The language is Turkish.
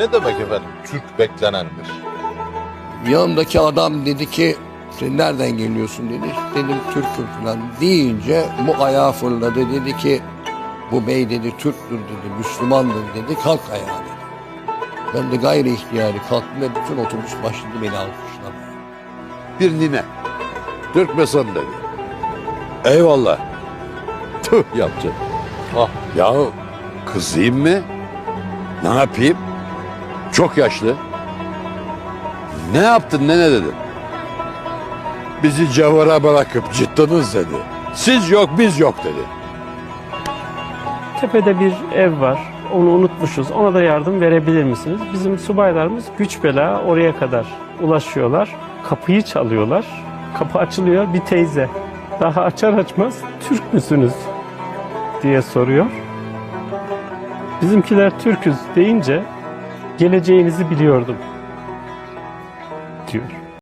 Ne demek efendim Türk beklenendir? Yanımdaki adam dedi ki sen nereden geliyorsun dedi. Dedim Türk'üm falan deyince bu ayağa fırladı dedi ki bu bey dedi Türktür dedi Müslümandır dedi kalk ayağa dedi. Ben de gayri ihtiyari kalktım ve bütün otobüs başladı beni alkışlamaya. Bir nine. Türk müsün dedi. Eyvallah. Tüh yaptı. Ah Ya kızayım mı? Ne yapayım? Çok yaşlı. Ne yaptın ne ne dedin? Bizi cevara bırakıp ciddiniz dedi. Siz yok biz yok dedi. Tepede bir ev var. Onu unutmuşuz. Ona da yardım verebilir misiniz? Bizim subaylarımız güç bela oraya kadar ulaşıyorlar. Kapıyı çalıyorlar. Kapı açılıyor. Bir teyze. Daha açar açmaz Türk müsünüz? diye soruyor. Bizimkiler Türküz deyince geleceğinizi biliyordum diyor.